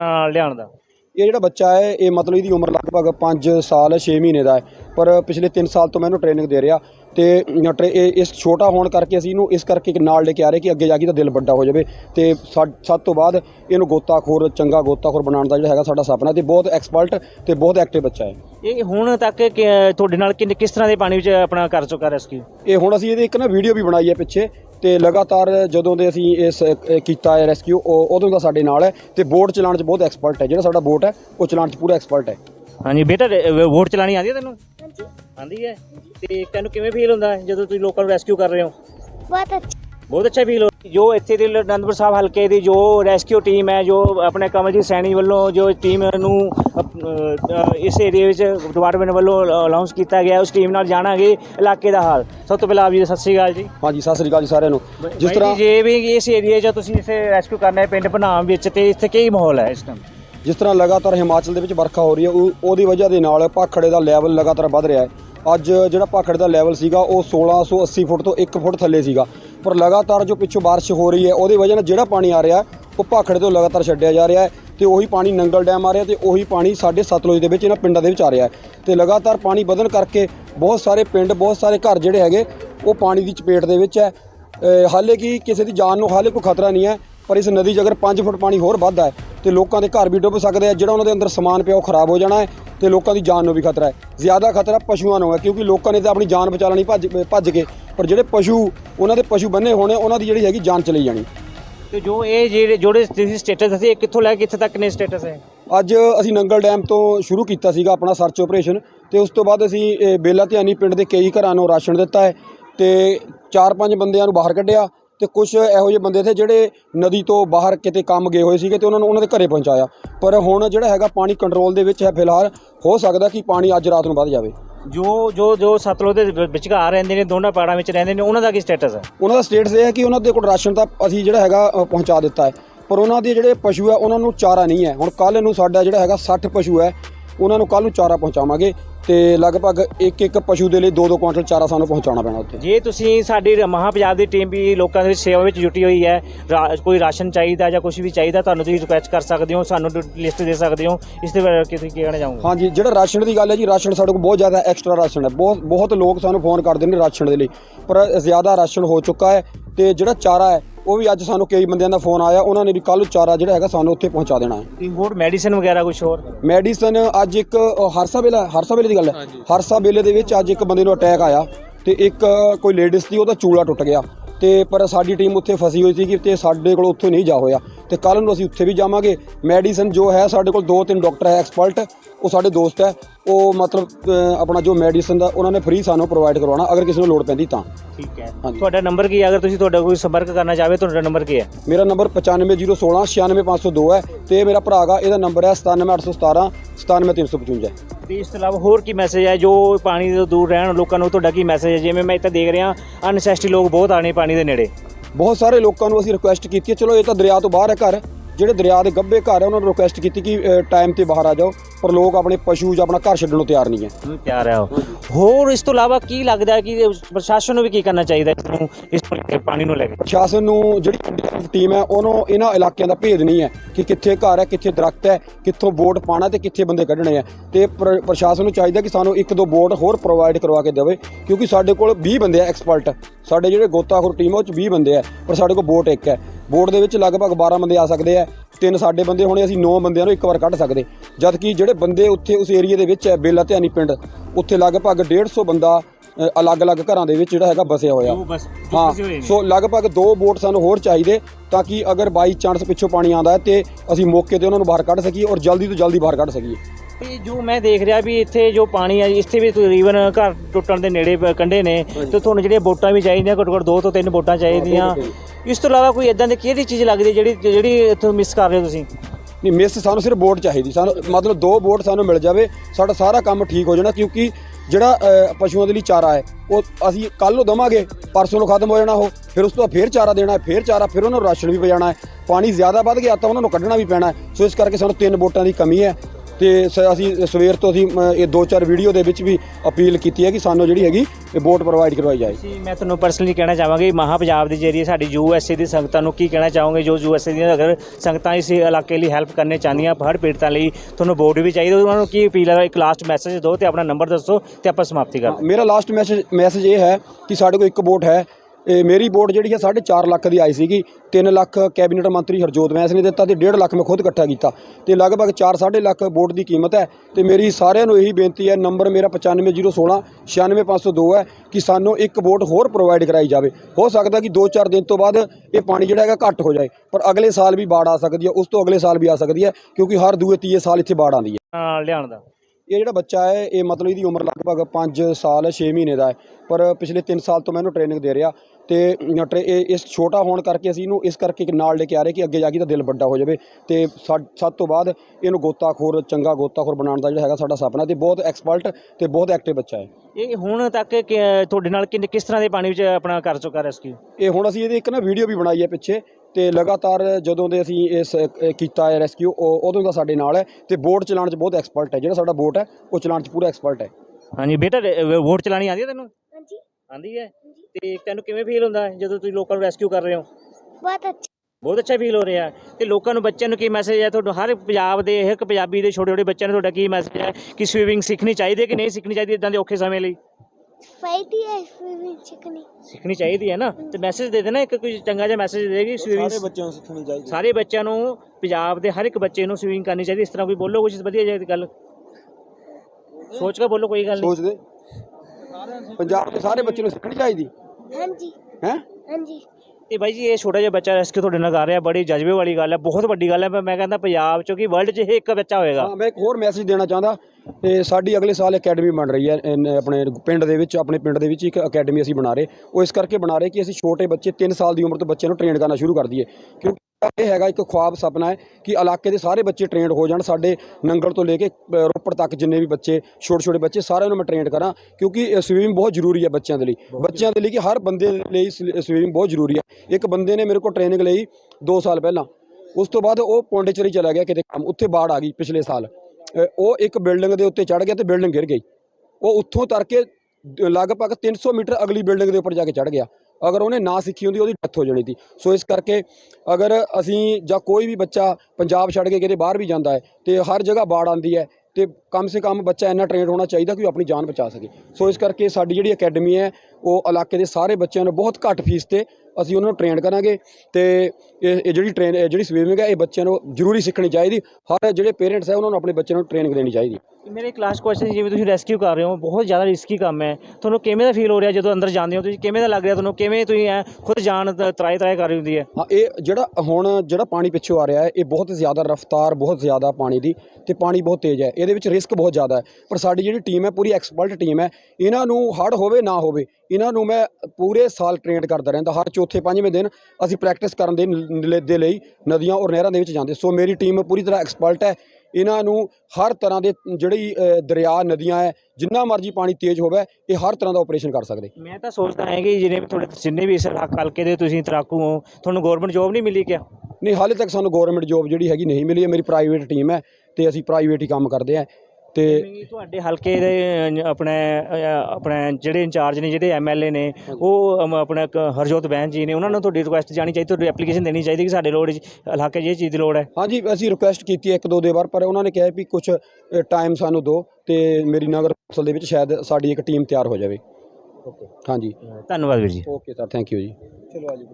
ਨਾਲ ਲਿਆਉਣ ਦਾ। ਇਹ ਜਿਹੜਾ ਬੱਚਾ ਹੈ ਇਹ ਮਤਲਬ ਇਹਦੀ ਉਮਰ ਲਗਭਗ 5 ਸਾਲ 6 ਮਹੀਨੇ ਦਾ ਹੈ। ਪਰ ਪਿਛਲੇ 3 ਸਾਲ ਤੋਂ ਮੈਂ ਇਹਨੂੰ ਟ੍ਰੇਨਿੰਗ ਦੇ ਰਿਹਾ ਤੇ ਇਹ ਇਸ ਛੋਟਾ ਹੋਣ ਕਰਕੇ ਅਸੀਂ ਇਹਨੂੰ ਇਸ ਕਰਕੇ ਇੱਕ ਨਾਲ ਲੈ ਕੇ ਆ ਰਹੇ ਕਿ ਅੱਗੇ ਜਾ ਕੇ ਤਾਂ ਦਿਲ ਵੱਡਾ ਹੋ ਜਾਵੇ ਤੇ ਸਾ- ਸਭ ਤੋਂ ਬਾਅਦ ਇਹਨੂੰ ਗੋਤਾਖੋਰ ਚੰਗਾ ਗੋਤਾਖੋਰ ਬਣਾਉਣ ਦਾ ਜਿਹੜਾ ਹੈਗਾ ਸਾਡਾ ਸੁਪਨਾ ਤੇ ਬਹੁਤ ਐਕਸਪਰਟ ਤੇ ਬਹੁਤ ਐਕਟਿਵ ਬੱਚਾ ਹੈ। ਇਹ ਹੁਣ ਤੱਕ ਤੁਹਾਡੇ ਨਾਲ ਕਿੰਨੇ ਕਿਸ ਤਰ੍ਹਾਂ ਦੇ ਪਾਣੀ ਵਿੱਚ ਆਪਣਾ ਕਰ ਚੁੱਕਾ ਰੈਸਕਿਊ ਇਹ ਹੁਣ ਅਸੀਂ ਇਹਦੀ ਇੱਕ ਨਾ ਵੀਡੀਓ ਵੀ ਬਣਾਈ ਹੈ ਪਿੱਛੇ। ਤੇ ਲਗਾਤਾਰ ਜਦੋਂ ਦੇ ਅਸੀਂ ਇਸ ਕੀਤਾ ਹੈ ਰੈਸਕਿਊ ਉਹ ਉਦੋਂ ਦਾ ਸਾਡੇ ਨਾਲ ਹੈ ਤੇ ਬੋਟ ਚਲਾਉਣ 'ਚ ਬਹੁਤ ਐਕਸਪਰਟ ਹੈ। ਜਿਹੜਾ ਸਾਡਾ ਬੋਟ ਹੈ ਉਹ ਚਲਾਉਣ 'ਚ ਪੂਰਾ ਐਕਸਪਰਟ ਹੈ। ਹਾਂਜੀ ਬੇਟਾ ਵੋਟ ਚਲਾਣੀ ਆਉਂਦੀ ਹੈ ਤੈਨੂੰ? ਹਾਂਜੀ। ਆਉਂਦੀ ਹੈ? ਤੇ ਤੈਨੂੰ ਕਿਵੇਂ ਫੀਲ ਹੁੰਦਾ ਜਦੋਂ ਤੁਸੀਂ ਲੋਕਾਂ ਨੂੰ ਰੈਸਕਿਊ ਕਰ ਰਹੇ ਹੋ? ਬਹੁਤ ਅੱਛਾ ਬਹੁਤ ਅੱਛਾ ਫੀਲ ਹੋ ਜੋ ਇੱਥੇ ਦੇ ਅਨੰਦਪੁਰ ਸਾਹਿਬ ਹਲਕੇ ਦੀ ਜੋ ਰੈਸਕਿਊ ਟੀਮ ਹੈ ਜੋ ਆਪਣੇ ਕਮਲਜੀਤ ਸੈਣੀ ਵੱਲੋਂ ਜੋ ਟੀਮ ਨੂੰ ਇਸ ਏਰੀਆ ਵਿੱਚ ਡਿਪਾਰਟਮੈਂਟ ਵੱਲੋਂ ਅਨਾਉਂਸ ਕੀਤਾ ਗਿਆ ਉਸ ਟੀਮ ਨਾਲ ਜਾਣਾਂਗੇ ਇਲਾਕੇ ਦਾ ਹਾਲ। ਸਭ ਤੋਂ ਪਹਿਲਾਂ ਆਪ ਜੀ ਸਤਿ ਸ਼੍ਰੀ ਅਕਾਲ ਜੀ। ਹਾਂਜੀ ਸਤਿ ਸ੍ਰੀ ਅਕਾਲ ਜੀ ਸਾਰਿਆਂ ਨੂੰ। ਜਿਸ ਤਰ੍ਹਾਂ ਜੀ, ਵੀ ਇਸ ਏਰੀਆ 'ਚ ਤੁਸੀਂ ਇਸੇ ਰੈਸਕਿਊ ਕਰਨਾ ਹੈ ਪਿੰਡ ਭਨਾਮ ਵਿੱਚ ਤੇ ਇੱਥੇ ਕੀ ਮਾਹੌਲ ਹੈ ਇਸ ਟਾਈਮ ਜਿਸ ਤਰ੍ਹਾਂ ਲਗਾਤਾਰ ਹਿਮਾਚਲ ਦੇ ਵਿੱਚ ਵਰਖਾ ਹੋ ਰਹੀ ਹੈ ਉਹ- ਉਹਦੀ ਵਜ੍ਹਾ ਦੇ ਨਾਲ ਭਾਖੜੇ ਦਾ ਲੈਵਲ ਲਗਾਤਾਰ ਵੱਧ ਰਿਹਾ ਹੈ। ਅੱਜ ਜਿਹੜਾ ਭਾਖੜੇ ਦਾ ਲੈਵਲ ਸੀਗਾ ਉਹ 1680 ਫੁੱਟ ਤੋਂ 1 ਫੁੱਟ ਥੱਲੇ ਸੀਗਾ। ਪਰ ਲਗਾਤਾਰ ਜੋ ਪਿੱਛੋਂ ਬਾਰਿਸ਼ ਹੋ ਰਹੀ ਹੈ, ਉਹਦੀ ਵਜ੍ਹਾ ਨਾਲ ਜਿਹੜਾ ਪਾਣੀ ਆ ਰਿਹਾ, ਉਹ ਭਾਖੜੇ ਤੋਂ ਲਗਾਤਾਰ ਛੱਡਿਆ ਜਾ ਰਿਹਾ ਹੈ ਤੇ ਉਹੀ ਪਾਣੀ ਨੰਗਲ ਡੈਮ ਆ ਰਿਹਾ ਤੇ ਉਹੀ ਪਾਣੀ ਸਾਡੇ ਸਤਲੁਜ ਦੇ ਵਿੱਚ ਇਹਨਾਂ ਪਿੰਡਾਂ ਦੇ ਵਿੱਚ ਆ ਰਿਹਾ ਹੈ। ਤੇ ਲਗਾਤਾਰ ਪਾਣੀ ਵਧਣ ਕਰਕੇ ਬਹੁਤ ਸਾਰੇ ਪਿੰਡ, ਬਹੁਤ ਸਾਰੇ ਘਰ ਜਿਹੜੇ ਹੈਗੇ, ਉਹ ਪਾਣੀ ਦੀ ਚਪੇਟ ਦੇ ਵਿੱਚ ਹੈ। ਹਾਲੇ ਕਿ ਕਿਸੇ ਦੀ ਜਾਨ ਨੂੰ ਹਾਲੇ ਕੋਈ ਖਤਰਾ ਨਹੀਂ ਹੈ, ਪਰ ਇਸ ਨਦੀ 'ਚ ਅਗਰ 5 ਫੁੱਟ ਪਾਣੀ ਹੋਰ ਵੱਧਦਾ ਹੈ ਤੇ ਲੋਕਾਂ ਦੇ ਘਰ ਵੀ ਡੁੱਬ ਸਕਦੇ ਆ। ਜਿਹੜਾ ਉਹਨਾਂ ਦੇ ਅੰਦਰ ਸਮਾਨ ਪਿਆ ਉਹ ਖਰਾਬ ਹੋ ਜਾਣਾ ਹੈ ਤੇ ਲੋਕਾਂ ਦੀ ਜਾਨ ਨੂੰ ਵੀ ਖਤਰਾ ਹੈ। ਜ਼ਿਆਦਾ ਖਤਰਾ ਪਸ਼ੂਆਂ ਨੂੰ ਹੈ ਕਿਉਂਕਿ ਲੋਕਾਂ ਨੇ ਤਾਂ ਆਪਣੀ ਜਾਨ ਬਚਾ ਲੈਣੀ ਭੱਜ ਭੱਜ ਕੇ। ਪਰ ਜਿਹੜੇ ਪਸ਼ੂ ਉਹਨਾਂ ਦੇ ਪਸ਼ੂ ਬੰਨੇ ਹੋਣੇ ਉਹਨਾਂ ਦੀ ਜਿਹੜੀ ਹੈਗੀ ਜਾਨ ਚਲੀ ਜਾਣੀ। ਤੇ ਜੋ ਇਹ ਜਿਹੜੇ ਜਿਹੜੇ ਤੁਸੀਂ ਸਟੇਟਸ ਸੀ ਇਹ ਕਿੱਥੋਂ ਲੈ ਕੇ ਕਿੱਥੇ ਤੱਕ ਨੇ ਸਟੇਟਸ ਹੈ ਅੱਜ ਅਸੀਂ ਨੰਗਲ ਡੈਮ ਤੋਂ ਸ਼ੁਰੂ ਕੀਤਾ ਸੀਗਾ ਆਪਣਾ ਸਰਚ ਆਪਰੇਸ਼ਨ ਤੇ ਉਸ ਤੋਂ ਬਾਅਦ ਅਸੀਂ ਬੇਲਾ ਧਿਆਨੀ ਪਿੰਡ ਦੇ ਕਈ ਘਰਾਂ ਨੂੰ ਰਾਸ਼ਨ ਦਿੱਤਾ ਹੈ। ਤੇ ਚਾਰ ਪੰਜ ਬੰਦਿਆਂ ਨੂੰ ਬਾਹਰ ਕੱਢਿਆ। ਤੇ ਕੁਝ ਇਹੋ ਜਿਹੇ ਬੰਦੇ ਥੇ ਜਿਹੜੇ ਨਦੀ ਤੋਂ ਬਾਹਰ ਕਿਤੇ ਕੰਮ ਗਏ ਹੋਏ ਸੀਗੇ ਤੇ ਉਹਨਾਂ ਨੂੰ ਉਹਨਾਂ ਦੇ ਘਰੇ ਪਹੁੰਚਾਇਆ। ਪਰ ਹੁਣ ਜਿਹੜਾ ਹੈਗਾ ਪਾਣੀ ਕੰਟਰੋਲ ਦੇ ਵਿੱਚ ਹੈ ਫਿਲਹਾਲ ਹੋ ਸਕਦਾ ਕਿ ਪਾਣੀ ਅੱਜ ਰਾਤ ਨੂੰ ਵੱਧ ਜਾਵੇ। ਜੋ ਜੋ ਜੋ ਸਤਲੁਜ ਦੇ ਵਿਚਕਾਰ ਰਹਿੰਦੇ ਨੇ ਦੋਨਾਂ ਪਾੜਾਂ ਵਿੱਚ ਰਹਿੰਦੇ ਨੇ ਉਹਨਾਂ ਦਾ ਕੀ ਸਟੇਟਸ ਹੈ? ਉਹਨਾਂ ਦਾ ਸਟੇਟਸ ਇਹ ਹੈ ਕਿ ਉਹਨਾਂ ਦੇ ਕੋਲ ਰਾਸ਼ਨ ਤਾਂ ਅਸੀਂ ਜਿਹੜਾ ਹੈਗਾ ਪਹੁੰਚਾ ਦਿੱਤਾ ਹੈ। ਪਰ ਉਹਨਾਂ ਦੇ ਜਿਹੜੇ ਪਸ਼ੂ ਹੈ ਉਹਨਾਂ ਨੂੰ ਚਾਰਾ ਨਹੀਂ ਹੈ। ਹੁਣ ਕੱਲ ਨੂੰ ਸਾਡਾ ਜਿਹੜਾ ਹੈਗਾ 60 ਪਸ਼ੂ ਹੈ ਉਹਨਾਂ ਨੂੰ ਕੱਲ ਨੂੰ ਚਾਰਾ ਪਹੁੰਚਾਵਾਂਗੇ। ਤੇ ਲਗਭਗ ਇੱਕ ਇੱਕ ਪਸ਼ੂ ਦੇ ਲਈ 2-2 ਕੁਇੰਟਲ ਚਾਰਾ ਸਾਨੂੰ ਪਹੁੰਚਾਉਣਾ ਪੈਣਾ ਉੱਥੇ। ਜੇ ਤੁਸੀਂ ਸਾਡੀ ਮਹਾਂ ਪੰਜਾਬ ਦੀ ਟੀਮ ਵੀ ਲੋਕਾਂ ਦੇ ਵਿੱਚ ਸੇਵਾ ਵਿੱਚ ਜੁਟੀ ਹੋਈ ਹੈ ਰਾ- ਕੋਈ ਰਾਸ਼ਨ ਚਾਹੀਦਾ ਜਾਂ ਕੁਝ ਵੀ ਚਾਹੀਦਾ ਤੁਹਾਨੂੰ ਤੁਸੀਂ ਰਿਕੁਐਸਟ ਕਰ ਸਕਦੇ ਹੋ ਸਾਨੂੰ ਲਿਸਟ ਦੇ ਸਕਦੇ ਹੋ ਇਸ ਦੇ ਬਾਰੇ ਕੀ ਤੁਸੀਂ ਕੀ ਕਹਿਣਾ ਚਾਹੋਗੇ? ਹਾਂਜੀ ਜਿਹੜਾ ਰਾਸ਼ਨ ਦੀ ਗੱਲ ਹੈ ਜੀ ਰਾਸ਼ਨ ਸਾਡੇ ਕੋਲ ਬਹੁਤ ਜ਼ਿਆਦਾ ਐਕਸਟਰਾ ਰਾਸ਼ਨ ਹੈ। ਬਹੁਤ ਬਹੁਤ ਲੋਕ ਸਾਨੂੰ ਫੋਨ ਕਰਦੇ ਨੇ ਰਾਸ਼ਨ ਦੇ ਲਈ ਪਰ ਜ਼ਿਆਦਾ ਰਾਸ਼ਨ ਹੋ ਚੁੱਕਾ ਹੈ ਤੇ ਜਿਹੜਾ ਚਾਰਾ ਹੈ ਉਹ ਵੀ ਅੱਜ ਸਾਨੂੰ ਕਈ ਬੰਦਿਆਂ ਦਾ ਫੋਨ ਆਇਆ ਉਹਨਾਂ ਨੇ ਵੀ ਕੱਲ ਚਾਰਾ ਜਿਹੜਾ ਹੈਗਾ ਸਾਨੂੰ ਉੱਥੇ ਪਹੁੰਚਾ ਦੇਣਾ ਹੈ। ਤੇ ਹੋਰ ਮੈਡੀਸਿਨ ਵਗੈਰਾ ਕੁਝ ਹੋਰ? ਮੈਡੀਸਨ ਅੱਜ ਇੱਕ ਅ, ਹਰਸਾ ਵੇਲਾ ਹਰਸਾ ਵੇਲੇ ਦੀ ਗੱਲ ਹੈ। ਹਰਸਾ ਵੇਲੇ ਦੇ ਵਿੱਚ ਅੱਜ ਇੱਕ ਬੰਦੇ ਨੂੰ ਅਟੈਕ ਆਇਆ ਤੇ ਇੱਕ ਕੋਈ ਲੇਡੀਜ਼ ਸੀ ਉਹਦਾ ਚੂਲਾ ਟੁੱਟ ਗਿਆ ਤੇ ਪਰ ਸਾਡੀ ਟੀਮ ਉੱਥੇ ਫਸੀ ਹੋਈ ਸੀ ਤੇ ਸਾਡੇ ਕੋਲ ਉੱਥੇ ਨਹੀਂ ਜਾ ਹੋਇਆ। ਤੇ ਕੱਲ ਨੂੰ ਅਸੀਂ ਉੱਥੇ ਵੀ ਜਾਵਾਂਗੇ। ਮੈਡੀਸਨ ਜੋ ਹੈ ਸਾਡੇ ਕੋਲ ਦੋ ਤਿੰਨ ਡਾਕਟਰ ਹੈ ਐਕਸਪਰਟ ਉਹ ਸਾਡੇ ਦੋਸਤ ਹੈ। ਉਹ ਮਤਲਬ ਆਪਣਾ ਜੋ ਮੈਡੀਸਨ ਦਾ ਉਹਨਾਂ ਨੇ ਫ੍ਰੀ ਸਾਨੂੰ ਪ੍ਰੋਵਾਈਡ ਕਰਵਾਉਣਾ ਅਗਰ ਕਿਸੇ ਨੂੰ ਲੋੜ ਪੈਂਦੀ ਤਾਂ। ਠੀਕ ਹੈ। ਹਾਂਜੀ। ਤੁਹਾਡਾ ਨੰਬਰ ਕੀ ਹੈ? ਅਗਰ ਤੁਸੀਂ ਤੁਹਾਡਾ ਕੋਈ ਸੰਪਰਕ ਕਰਨਾ ਚਾਹਵੇ ਤੁਹਾਡਾ ਨੰਬਰ ਕੀ ਹੈ? ਮੇਰਾ ਨੰਬਰ 9501 96502 ਹੈ ਤੇ ਮੇਰਾ ਭਰਾ ਦਾ ਇਹਦਾ ਨੰਬਰ ਹੈ 97817 97355 ਤੇ ਇਸ ਤੋਂ ਇਲਾਵਾ ਹੋਰ ਕੀ ਮੈਸੇਜ ਹੈ? ਜੋ ਪਾਣੀ ਤੋਂ ਦੂਰ ਰਹਿਣ ਲੋਕਾਂ ਨੂੰ ਤੁਹਾਡਾ ਕੀ ਮੈਸੇਜ ਹੈ? ਜਿਵੇਂ ਮੈਂ ਇੱਥੇ ਦੇਖ ਰਿਹਾ ਅਨਸੈਸਟੀ ਲੋਕ ਬਹੁਤ ਆਣੇ ਪਾਣੀ ਦੇ ਨੇੜੇ। ਬਹੁਤ ਸਾਰੇ ਲੋਕਾਂ ਨੂੰ ਅਸੀਂ ਰਿਕੁਐਸਟ ਕੀਤੀ ਹੈ ਚਲੋ ਇਹ ਤਾਂ ਦਰਿਆ ਤੋਂ ਬਾਹਰ ਹੈ ਘਰ। ਜਿਹੜੇ ਦਰਿਆ ਦੇ ਗੱਭੇ ਘਰ ਹੈ ਉਹਨਾਂ ਨੂੰ ਰਿਕੁਐਸਟ ਕੀਤੀ ਕਿ ਟਾਈਮ ਤੇ ਬਾਹਰ ਆ ਜਾਓ ਪਰ ਲੋਕ ਆਪਣੇ ਪਸ਼ੂ ਜਾਂ ਆਪਣਾ ਘਰ ਛੱਡਣ ਨੂੰ ਤਿਆਰ ਨਹੀਂ ਹੈ। ਨੂੰ ਪਿਆਰ ਹੈ ਉਹ। ਹੋਰ ਇਸ ਤੋਂ ਇਲਾਵਾ ਕੀ ਲੱਗਦਾ ਹੈ ਕਿ ਪ੍ਰਸ਼ਾਸਨ ਨੂੰ ਵੀ ਕੀ ਕਰਨਾ ਚਾਹੀਦਾ ਇਸ ਨੂੰ ਇਸ ਪਾਣੀ ਨੂੰ ਲੈ ਕੇ? ਪ੍ਰਸ਼ਾਸਨ ਨੂੰ ਜਿਹੜੀ ਟੀਮ ਹੈ ਉਹਨੂੰ ਇਹਨਾਂ ਇਲਾਕਿਆਂ ਦਾ ਭੇਦ ਨਹੀਂ ਹੈ ਕਿ ਕਿੱਥੇ ਘਰ ਹੈ ਕਿੱਥੇ ਦਰਖਤ ਹੈ ਕਿੱਥੋਂ ਬੋਟ ਪਾਣਾ ਤੇ ਕਿੱਥੇ ਬੰਦੇ ਕੱਢਣੇ ਆ ਤੇ ਪ੍ਰ- ਪ੍ਰਸ਼ਾਸਨ ਨੂੰ ਚਾਹੀਦਾ ਕਿ ਸਾਨੂੰ ਇੱਕ ਦੋ ਬੋਟ ਹੋਰ ਪ੍ਰੋਵਾਈਡ ਕਰਵਾ ਕੇ ਦੇਵੇ ਕਿਉਂਕਿ ਸਾਡੇ ਕੋਲ 20 ਬੰਦੇ ਆ ਐਕਸਪਰਟ ਸਾਡੇ ਜਿਹੜੇ ਗੋਤਾਖੋਰ ਟੀਮ ਆ ਉਹ ਚ 20 ਬੰਦੇ ਆ ਪਰ ਸਾਡੇ ਕੋਲ ਬੋਟ ਇੱਕ ਹੈ। ਬੋਟ ਦੇ ਵਿੱਚ ਲਗਭਗ 12 ਬੰਦੇ ਆ ਸਕਦੇ ਆ ਤਿੰਨ ਸਾਡੇ ਬੰਦੇ ਹੋਣੇ ਅਸੀਂ 9 ਬੰਦਿਆਂ ਨੂੰ ਇੱਕ ਵਾਰ ਕੱਢ ਸਕਦੇ। ਜਦ ਕਿ ਜਿਹੜੇ ਬੰਦੇ ਉੱਥੇ ਉਸ ਏਰੀਆ ਦੇ ਵਿੱਚ ਹੈ ਬੇਲਾ ਧਿਆਨੀ ਪਿੰਡ ਉੱਥੇ ਲਗਭਗ 150 ਬੰਦਾ ਅਲੱਗ-ਅਲੱਗ ਘਰਾਂ ਦੇ ਵਿੱਚ ਜਿਹੜਾ ਹੈਗਾ ਬਸਿਆ ਹੋਇਆ। ਹਾਂ ਸੋ ਲਗਭਗ ਦੋ ਬੋਟ ਸਾਨੂੰ ਹੋਰ ਚਾਹੀਦੇ ਤਾਂ ਕਿ ਅਗਰ ਬਾਈ ਚਾਂਸ ਪਿੱਛੋਂ ਪਾਣੀ ਆਉਂਦਾ ਹੈ ਤੇ ਅਸੀਂ ਮੌਕੇ ਤੇ ਉਹਨਾਂ ਨੂੰ ਬਾਹਰ ਕੱਢ ਸਕੀਏ ਔਰ ਜਲਦੀ ਤੋਂ ਜਲਦੀ ਬਾਹਰ ਕੱਢ ਸਕੀਏ। ਤੇ ਜੋ ਮੈਂ ਦੇਖ ਰਿਹਾ ਵੀ ਇੱਥੇ ਜੋ ਪਾਣੀ ਹੈ ਇੱਥੇ ਵੀ ਤਕਰੀਬਨ ਘਰ ਟੁੱਟਣ ਦੇ ਨੇੜੇ ਪ- ਕੰਢੇ ਨੇ ਤੇ ਤੁਹਾਨੂੰ ਜਿਹੜੀਆਂ ਬੋਟਾਂ ਵੀ ਚਾਹੀਦੀਆਂ ਘੱਟੋ ਘੱਟ ਦੋ ਤੋਂ ਤਿੰਨ ਬੋਟਾਂ ਚਾਹੀਦੀਆਂ। ਇਸ ਤੋਂ ਇਲਾਵਾ ਕੋਈ ਇਦਾਂ ਦੀ ਕਿਹੜੀ ਚੀਜ਼ ਲੱਗਦੀ ਹੈ ਜਿਹੜੀ ਜਿਹੜੀ ਇੱਥੋਂ ਮਿਸ ਕਰ ਰਹੇ ਹੋ ਤੁਸੀਂ? ਨਹੀਂ ਮਿਸ ਸਾਨੂੰ ਸਿਰਫ ਬੋਟ ਚਾਹੀਦੀ। ਸਾਨੂੰ ਮਤਲਬ ਦੋ ਬੋਟ ਸਾਨੂੰ ਮਿਲ ਜਾਵੇ ਸਾਡਾ ਸਾਰਾ ਕੰਮ ਠੀਕ ਹੋ ਜਾਣਾ ਕਿਉਂਕਿ ਜਿਹੜਾ ਅ, ਪਸ਼ੂਆਂ ਦੇ ਲਈ ਚਾਰਾ ਹੈ ਉਹ ਅਸੀਂ ਕੱਲ ਨੂੰ ਦਵਾਂਗੇ ਪਰਸੋਂ ਨੂੰ ਖਤਮ ਹੋ ਜਾਣਾ ਉਹ ਫਿਰ ਉਸ ਤੋਂ ਬਾਅਦ ਫੇਰ ਚਾਰਾ ਦੇਣਾ ਹੈ ਫੇਰ ਚਾਰਾ ਫਿਰ ਉਹਨਾਂ ਨੂੰ ਰਾਸ਼ਨ ਵੀ ਪਜਾਣਾ ਹੈ। ਪਾਣੀ ਜ਼ਿਆਦਾ ਵੱਧ ਗਿਆ ਤਾਂ ਉਹਨਾਂ ਨੂੰ ਕੱਢਣਾ ਵੀ ਪੈਣਾ ਹੈ। ਸੋ ਇਸ ਕਰਕੇ ਸਾਨੂੰ ਤਿੰਨ ਬੋਟਾਂ ਦੀ ਕਮੀ ਹੈ। ਤੇ ਸ- ਅਸੀਂ ਸਵੇਰ ਤੋਂ ਅਸੀਂ ਅ, ਇਹ ਦੋ ਚਾਰ ਵੀਡੀਓ ਦੇ ਵਿੱਚ ਵੀ ਅਪੀਲ ਕੀਤੀ ਹੈ ਕਿ ਸਾਨੂੰ ਜਿਹੜੀ ਹੈਗੀ ਇਹ ਵੋਟ ਪ੍ਰੋਵਾਈਡ ਕਰਵਾਈ ਜਾਏ। ਜੀ ਮੈਂ ਤੁਹਾਨੂੰ ਪਰਸਨਲੀ ਕਹਿਣਾ ਚਾਹਾਂਗੀ ਮਹਾ ਪੰਜਾਬ ਦੇ ਜਰੀਏ ਸਾਡੀ ਯੂਐਸਏ ਦੀ ਸੰਗਤਾਂ ਨੂੰ ਕੀ ਕਹਿਣਾ ਚਾਹੋਗੇ? ਜੋ ਯੂਐਸਏ ਦੀਆਂ ਅਗਰ ਸੰਗਤਾਂ ਇਸ ਇਲਾਕੇ ਲਈ ਹੈਲਪ ਕਰਨੇ ਚਾਹੁੰਦੀਆਂ ਹੜ੍ਹ ਪੀੜਤਾਂ ਲਈ ਤੁਹਾਨੂੰ ਵੋਟ ਵੀ ਚਾਹੀਦੀ ਉਹਨਾਂ ਨੂੰ ਕੀ ਅਪੀਲ ਹੈ? ਇੱਕ ਲਾਸਟ ਮੈਸੇਜ ਦਿਓ ਤੇ ਆਪਣਾ ਨੰਬਰ ਦੱਸੋ ਤੇ ਆਪਾਂ ਸਮਾਪਤੀ ਕਰਦੇ ਮੇਰਾ ਲਾਸਟ ਮੈਸੇਜ ਮੈਸੇਜ ਇਹ ਹੈ ਕਿ ਸਾਡੇ ਕੋਲ ਇੱਕ ਵੋਟ ਹੈ ਇਹ ਮੇਰੀ ਵੋਟ ਜਿਹੜੀ ਹੈ 4.5 ਲੱਖ ਦੀ ਆਈ ਸੀਗੀ 3 ਲੱਖ ਕੈਬਨਿਟ ਮੰਤਰੀ ਹਰਜੋਤ ਵੈਂਸ ਨੇ ਦਿੱਤਾ ਤੇ 1.5 ਲੱਖ ਮੈਂ ਖੁਦ ਇਕੱਠਾ ਕੀਤਾ। ਤੇ ਲਗਭਗ 4 ਲੱਖ ਵੋਟ ਦੀ ਕੀਮਤ ਹੈ ਤੇ ਮੇਰੀ ਸਾਰਿਆਂ ਨੂੰ ਇਹੀ ਬੇਨਤੀ ਹੈ, ਨੰਬਰ ਮੇਰਾ 95016 96502 ਹੈ ਕਿ ਸਾਨੂੰ ਇੱਕ ਵੋਟ ਹੋਰ ਪ੍ਰੋਵਾਈਡ ਕਰਾਈ ਜਾਵੇ। ਹੋ ਸਕਦਾ ਕਿ 2-4 ਦਿਨ ਤੋਂ ਬਾਅਦ ਇਹ ਪਾਣੀ ਜਿਹੜਾ ਹੈਗਾ ਘੱਟ ਹੋ ਜਾਏ, ਪਰ ਅਗਲੇ ਸਾਲ ਵੀ ਬਾੜ ਆ ਸਕਦੀ ਹੈ, ਉਸ ਤੋਂ ਅਗਲੇ ਸਾਲ ਵੀ ਆ ਸਕਦੀ ਹੈ, ਕਿਉਂਕਿ ਹਰ ਦੂਏ ਤੀਏ ਸਾਲ ਇੱਥੇ ਬਾੜ ਆਉਂਦੀ ਹੈ। ਲਿਆਉਣ ਦਾ। ਇਹ ਜਿਹੜਾ ਬੱਚਾ ਹੈ ਇਹ ਮਤਲਬ ਇਹਦੀ ਉਮਰ ਲਗਭਗ 5 ਸਾਲ 6 ਮਹੀਨੇ ਦਾ ਹੈ। ਪਰ ਪਿਛਲੇ 3 ਸਾਲ ਤੋਂ ਮੈਂ ਇਹਨੂੰ ਟ੍ਰੇਨਿੰਗ ਦੇ ਰਿਹਾ ਤੇ ਇਹ ਇਸ ਛੋਟਾ ਹੋਣ ਕਰਕੇ ਅਸੀਂ ਇਹਨੂੰ ਇਸ ਕਰਕੇ ਇੱਕ ਨਾਲ ਲੈ ਕੇ ਆ ਰਹੇ ਕਿ ਅੱਗੇ ਜਾ ਕੇ ਤਾਂ ਦਿਲ ਵੱਡਾ ਹੋ ਜਾਵੇ ਤੇ ਸਾ- ਸਭ ਤੋਂ ਬਾਅਦ ਇਹਨੂੰ ਗੋਤਾਖੋਰ ਚੰਗਾ ਗੋਤਾਖੋਰ ਬਣਾਉਣ ਦਾ ਜਿਹੜਾ ਹੈਗਾ ਸਾਡਾ ਸੁਪਨਾ ਤੇ ਬਹੁਤ ਐਕਸਪਰਟ ਤੇ ਬਹੁਤ ਐਕਟਿਵ ਬੱਚਾ ਹੈ। ਇਹ ਹੁਣ ਤੱਕ ਤੁਹਾਡੇ ਨਾਲ ਕਿੰਨੇ ਕਿਸ ਤਰ੍ਹਾਂ ਦੇ ਪਾਣੀ ਵਿੱਚ ਆਪਣਾ ਕਰ ਚੁੱਕਾ ਰੈਸਕਿਊ ਇਹ ਹੁਣ ਅਸੀਂ ਇਹਦੀ ਇੱਕ ਨਾ ਵੀਡੀਓ ਵੀ ਬਣਾਈ ਹੈ ਪਿੱਛੇ ਤੇ ਲਗਾਤਾਰ ਜਦੋਂ ਦੇ ਅਸੀਂ ਇਸ ਕੀਤਾ ਹੈ ਰੈਸਕਿਊ ਉਦੋਂ ਦਾ ਸਾਡੇ ਨਾਲ ਹੈ ਤੇ ਬੋਟ ਚਲਾਉਣ 'ਚ ਬਹੁਤ ਐਕਸਪਰਟ ਹੈ। ਜਿਹੜਾ ਸਾਡਾ ਬੋਟ ਹੈ ਉਹ ਚਲਾਉਣ 'ਚ ਪੂਰਾ ਐਕਸਪਰਟ ਹੈ। ਹਾਂਜੀ ਬੇਟਾ ਵੋਟ ਚਲਾਣੀ ਆਉਂਦੀ ਹੈ ਤੈਨੂੰ? ਹਾਂਜੀ। ਆਉਂਦੀ ਹੈ? ਤੇ ਤੈਨੂੰ ਕਿਵੇਂ ਫੀਲ ਹੁੰਦਾ ਹੈ ਜਦੋਂ ਤੁਸੀਂ ਲੋਕਾਂ ਨੂੰ ਰੈਸਕਿਊ ਕਰ ਰਹੇ ਹੋ? ਬਹੁਤ ਅੱਛਾ। ਬਹੁਤ ਅੱਛਾ ਫੀਲ ਹੋ ਰਿਹਾ ਤੇ ਲੋਕਾਂ ਨੂੰ ਬੱਚਿਆਂ ਨੂੰ ਕੀ ਮੈਸੇਜ ਹੈ? ਤੁਹਾਨੂੰ ਹਰ ਪੰਜਾਬ ਦੇ ਹਰ ਇੱਕ ਪੰਜਾਬੀ ਦੇ ਛੋਟੇ ਛੋਟੇ ਬੱਚਿਆਂ ਨੂੰ ਤੁਹਾਡਾ ਕੀ ਮੈਸੇਜ ਹੈ? ਕਿ ਸਵੀਮਿੰਗ ਸਿੱਖਣੀ ਚਾਹੀਦੀ ਹੈ ਕਿ ਨਹੀਂ ਸਿੱਖਣੀ ਚਾਹੀਦੀ ਇਦਾਂ ਦੇ ਔਖੇ ਸਮੇਂ ਲਈ? ਫਾਇਦੀ ਹੈ ਸਵਿਮਿੰਗ ਸਿੱਖਣੀ। ਸਿੱਖਣੀ ਚਾਹੀਦੀ ਹੈ ਨਾ। ਤੇ ਮੈਸੇਜ ਦੇ ਦੇਣਾ ਇੱਕ ਕੋਈ ਚੰਗਾ ਜਿਹਾ ਮੈਸੇਜ ਦੇਗੀ ਸਵੀਮਿੰਗ ਬੱਚਿਆਂ ਨੂੰ ਸਿੱਖਣੀ ਚਾਹੀਦੀ ਸਾਰੇ ਬੱਚਿਆਂ ਨੂੰ ਪੰਜਾਬ ਦੇ ਹਰ ਇੱਕ ਬੱਚੇ ਨੂੰ ਸਵੀਮਿੰਗ ਕਰਨੀ ਚਾਹੀਦੀ ਇਸ ਤਰ੍ਹਾਂ ਕੋਈ ਬੋਲੋ ਕੁਝ ਵਧੀਆ ਜਿਹੀ ਗੱਲ। ਸੋਚ ਕੇ ਬੋਲੋ ਕੋਈ ਗੱਲ ਨਹੀਂ। ਸੋਚਦੇ ਪੰਜਾਬ ਦੇ ਸਾਰੇ ਬੱਚੇ ਨੂੰ ਸਿੱਖਣੀ ਚਾਹੀਦੀ। ਹਾਂਜੀ। ਹੈ? ਹਾਂਜੀ। ਤੇ ਬਾਈ ਜੀ, ਇਹ ਛੋਟਾ ਜਿਹਾ ਬੱਚਾ ਰੈਸਕਿਊ ਤੁਹਾਡੇ ਨਾਲ ਕਰ ਰਿਹਾ, ਬੜੀ ਜਜ਼ਬੇ ਵਾਲੀ ਗੱਲ ਹੈ, ਬਹੁਤ ਵੱਡੀ ਗੱਲ ਹੈ। ਪਰ ਮੈਂ ਕਹਿੰਦਾ ਪੰਜਾਬ ਚੋਂ ਕਿ ਵਰਲਡ 'ਚ ਇਹ ਇੱਕ ਬੱਚਾ ਹੋਏਗਾ। ਹਾਂ, ਮੈਂ ਇੱਕ ਹੋਰ ਮੈਸੇਜ ਦੇਣਾ ਚਾਹੁੰਦਾ, ਤੇ ਸਾਡੀ ਅਗਲੇ ਸਾਲ ਅਕੈਡਮੀ ਬਣ ਰਹੀ ਹੈ, ਇਨ- ਆਪਣੇ ਪਿੰਡ ਦੇ ਵਿੱਚ, ਆਪਣੇ ਪਿੰਡ ਦੇ ਵਿੱਚ ਇੱਕ ਅਕੈਡਮੀ ਅਸੀਂ ਬਣਾ ਰਹੇ। ਉਹ ਇਸ ਕਰਕੇ ਬਣਾ ਰਹੇ ਕਿ ਅਸੀਂ ਛੋਟੇ ਬੱਚੇ 3 ਸਾਲ ਦੀ ਉਮਰ ਤੋਂ ਬੱਚਿਆਂ ਨੂੰ ਟ੍ਰੇਨ ਕਰਨਾ ਸ਼ੁਰੂ ਕਰ ਦਈਏ, ਕਿਉਂਕਿ ਇਹ ਹੈਗਾ ਇੱਕ ਖੁਆਬ ਸੁਪਨਾ ਹੈ ਕਿ ਇਲਾਕੇ ਦੇ ਸਾਰੇ ਬੱਚੇ ਟ੍ਰੇਨਡ ਹੋ ਜਾਣ ਸਾਡੇ ਨੰਗਲ ਤੋਂ ਲੈ ਕੇ ਰੋਪੜ ਤੱਕ ਜਿੰਨੇ ਵੀ ਬੱਚੇ ਛੋਟੇ ਛੋਟੇ ਬੱਚੇ ਸਾਰਿਆਂ ਨੂੰ ਮੈਂ ਟ੍ਰੇਨਡ ਕਰਾਂ ਕਿਉਂਕਿ ਸਵੀਮਿੰਗ ਬਹੁਤ ਜ਼ਰੂਰੀ ਹੈ ਬੱਚਿਆਂ ਦੇ ਲਈ। ਬੱਚਿਆਂ ਦੇ ਲਈ ਕਿ ਹਰ ਬੰਦੇ ਲਈ ਸਵੀਮਿੰਗ ਬਹੁਤ ਜ਼ਰੂਰੀ ਹੈ। ਇੱਕ ਬੰਦੇ ਨੇ ਮੇਰੇ ਕੋਲ ਟ੍ਰੇਨਿੰਗ ਲਈ 2 ਸਾਲ ਪਹਿਲਾਂ। ਉਸ ਤੋਂ ਬਾਅਦ ਉਹ ਪੌਂਡੇਚਰੀ ਚਲਾ ਗਿਆ ਕਿਤੇ ਕੰਮ ਉੱਥੇ ਬਾੜ ਆ ਗਈ ਪਿਛਲੇ ਸਾਲ। ਉਹ ਇੱਕ ਬਿਲਡਿੰਗ ਦੇ ਉੱਤੇ ਚੜ ਗਿਆ ਤੇ ਬਿਲਡਿੰਗ ਗਿਰ ਗਈ। ਉਹ ਉੱਥੋਂ ਤਰ ਕੇ ਲਗਭਗ 300 ਮੀਟਰ ਅਗਲੀ ਬਿਲਡਿੰਗ ਦੇ ਉੱਪਰ ਜਾ ਕੇ ਚੜ ਗਿਆ। ਅਗਰ ਉਹਨੇ ਨਾ ਸਿੱਖੀ ਹੁੰਦੀ, ਉਹਦੀ ਡੈਥ ਹੋ ਜਾਣੀ ਸੀ। ਸੋ ਇਸ ਕਰਕੇ ਅਗਰ ਅਸੀਂ ਜਾਂ ਕੋਈ ਵੀ ਬੱਚਾ ਪੰਜਾਬ ਛੱਡ ਕੇ ਕਿਤੇ ਬਾਹਰ ਵੀ ਜਾਂਦਾ ਹੈ ਤੇ ਹਰ ਜਗ੍ਹਾ ਬਾੜ ਆਂਦੀ ਹੈ ਤੇ ਕਮ ਸੇ ਕਮ ਬੱਚਾ ਇੰਨਾ ਟ੍ਰੇਨਡ ਹੋਣਾ ਚਾਹੀਦਾ ਕਿ ਉਹ ਆਪਣੀ ਜਾਨ ਬਚਾ ਸਕੇ। ਸੋ ਇਸ ਕਰਕੇ ਸਾਡੀ ਜਿਹੜੀ ਅਕੈਡਮੀ ਹੈ, ਉਹ ਇਲਾਕੇ ਦੇ ਸਾਰੇ ਬੱਚਿਆਂ ਨੂੰ ਬਹੁਤ ਘੱਟ ਫੀਸ ਤੇ ਅਸੀਂ ਉਹਨਾਂ ਨੂੰ ਟ੍ਰੇਨ ਕਰਾਂਗੇ ਤੇ ਇਹ ਇਹ ਜਿਹੜੀ ਟ੍ਰੇਨ ਇਹ ਜਿਹੜੀ ਸਵੀਮਿੰਗ ਹੈ ਇਹ ਬੱਚਿਆਂ ਨੂੰ ਜ਼ਰੂਰੀ ਸਿੱਖਣੀ ਚਾਹੀਦੀ। ਹਰ ਜਿਹੜੇ ਪੇਰੈਂਟਸ ਹੈ ਉਹਨਾਂ ਨੂੰ ਆਪਣੇ ਬੱਚਿਆਂ ਨੂੰ ਟ੍ਰੇਨਿੰਗ ਦੇਣੀ ਚਾਹੀਦੀ। ਮੇਰੇ ਇੱਕ ਲਾਸਟ ਕੁਐਸਚਨ ਜਿਵੇਂ ਤੁਸੀਂ ਰੈਸਕਿਊ ਕਰ ਰਹੇ ਹੋ ਬਹੁਤ ਜ਼ਿਆਦਾ ਰਿਸਕੀ ਕੰਮ ਹੈ। ਤੁਹਾਨੂੰ ਕਿਵੇਂ ਦਾ ਫੀਲ ਹੋ ਰਿਹਾ ਜਦੋਂ ਅੰਦਰ ਜਾਂਦੇ ਹੋ? ਤੁਸੀਂ ਕਿਵੇਂ ਦਾ ਲੱਗ ਰਿਹਾ ਤੁਹਾਨੂੰ? ਕਿਵੇਂ ਤੁਸੀਂ ਐ ਖੁਦ ਜਾਨ ਤ- ਤਰਾਏ ਤਰਾਏ ਕਰ ਰਹੀ ਹੁੰਦੀ ਹੈ? ਹਾਂ ਇਹ ਜਿਹੜਾ ਹੁਣ ਜਿਹੜਾ ਪਾਣੀ ਪਿੱਛੋਂ ਆ ਰਿਹਾ ਹੈ ਇਹ ਬਹੁਤ ਜ਼ਿਆਦਾ ਰਫ਼ਤਾਰ ਬਹੁਤ ਜ਼ਿਆਦਾ ਪਾਣੀ ਦੀ ਤੇ ਪਾਣੀ ਬਹੁਤ ਤੇਜ਼ ਹੈ। ਇਹਦੇ ਵਿੱਚ ਰਿਸਕ ਬਹੁਤ ਜ਼ਿਆਦਾ ਹੈ। ਪਰ ਸਾਡੀ ਜਿਹੜੀ ਟੀਮ ਹੈ ਪੂਰੀ ਐਕਸਪਰਟ ਟੀਮ ਹੈ ਇਹਨਾਂ ਨੂੰ ਹੜ ਹੋਵੇ ਨਾ ਹੋਵੇ ਇਹਨਾਂ ਨੂੰ ਮੈਂ ਪੂਰੇ ਸਾਲ ਟ੍ਰੇਨਡ ਕਰਦਾ ਰਹਿੰਦਾ ਹਰ ਚੌਥੇ ਪੰਜਵੇਂ ਦਿਨ ਅਸੀਂ ਪ੍ਰੈਕਟਿਸ ਕਰਨ ਦੇ ਨ- ਦੇ ਲਈ ਨਦੀਆਂ ਔਰ ਨਹਿਰਾਂ ਦੇ ਵਿੱਚ ਜਾਂਦੇ। ਸੋ ਮੇਰੀ ਟੀਮ ਪੂਰੀ ਤਰ੍ਹਾਂ ਐਕਸਪਰਟ ਹੈ। ਇਹਨਾਂ ਨੂੰ ਹਰ ਤਰ੍ਹਾਂ ਦੇ ਜਿਹੜੀ ਅ, ਦਰਿਆ ਨਦੀਆਂ ਹੈ ਜਿੰਨਾ ਮਰਜ਼ੀ ਪਾਣੀ ਤੇਜ਼ ਹੋਵੇ ਇਹ ਹਰ ਤਰ੍ਹਾਂ ਦਾ ਆਪਰੇਸ਼ਨ ਕਰ ਸਕਦੇ। ਮੈਂ ਤਾਂ ਸੋਚਦਾ ਹਾਂ ਕਿ ਜਿਹੜੇ ਵੀ ਤੁਹਾਡੇ ਜਿੰਨੇ ਵੀ ਇਸ ਇਲਾਕ- ਹਲਕੇ ਦੇ ਤੁਸੀਂ ਤਰਾਕੂ ਹੋ ਤੁਹਾਨੂੰ ਗਵਰਨਮੈਂਟ ਜੋਬ ਨਹੀਂ ਮਿਲੀ ਕਿਆ? ਨਹੀਂ ਹਾਲੇ ਤੱਕ ਸਾਨੂੰ ਗਵਰਨਮੈਂਟ ਜੋਬ ਜਿਹੜੀ ਹੈਗੀ ਨਹੀਂ ਮਿਲੀ ਹੈ। ਮੇਰੀ ਪ੍ਰਾਈਵੇਟ ਟੀਮ ਹੈ ਤੇ ਅਸੀਂ ਪ੍ਰਾਈਵੇਟ ਹੀ ਕੰਮ ਕਰਦੇ ਹਾਂ। ਤੇ ਤੁਹਾਡੇ ਹਲਕੇ ਦੇ ਆਪਣੇ ਆਪਣੇ ਜਿਹੜੇ ਇੰਚਾਰਜ ਨੇ ਜਿਹੜੇ ਐਮਐਲਏ ਨੇ ਉਹ ਅਮ, ਆਪਣਾ ਇੱਕ ਹਰਜੋਤ ਬਹਿਨ ਜੀ ਨੇ ਉਹਨਾਂ ਨੂੰ ਤੁਹਾਡੀ ਰਿਕੁਐਸਟ ਜਾਣੀ ਚਾਹੀਦੀ ਤੁਹਾਡੀ ਐਪਲੀਕੇਸ਼ਨ ਦੇਣੀ ਚਾਹੀਦੀ ਕਿ ਸਾਡੇ ਲੋੜ ਇਲਾਕੇ 'ਚ ਇਹ ਚੀਜ਼ ਦੀ ਲੋੜ ਹੈ। ਹਾਂਜੀ ਅਸੀਂ ਰਿਕੁਐਸਟ ਕੀਤੀ ਹੈ ਇੱਕ ਦੋ ਦੇ ਵਾਰ ਪਰ ਉਹਨਾਂ ਨੇ ਕਿਹਾ ਵੀ ਕੁਝ ਟਾਈਮ ਸਾਨੂੰ ਦਿਓ ਤੇ ਮੇਰੀ ਨਗਰ ਕੌਂਸਲ ਦੇ ਵਿੱਚ ਸ਼ਾਇਦ ਸਾਡੀ ਇੱਕ ਟੀਮ ਤਿਆਰ ਹੋ ਜਾਵੇ। ਓਕੇ ਹਾਂਜੀ। ਧੰਨਵਾਦ ਵੀਰ ਜੀ। ਓਕੇ ਸਰ ਥੈਂਕ ਯੂ ਜੀ। ਚਲੋ ਆਜੀ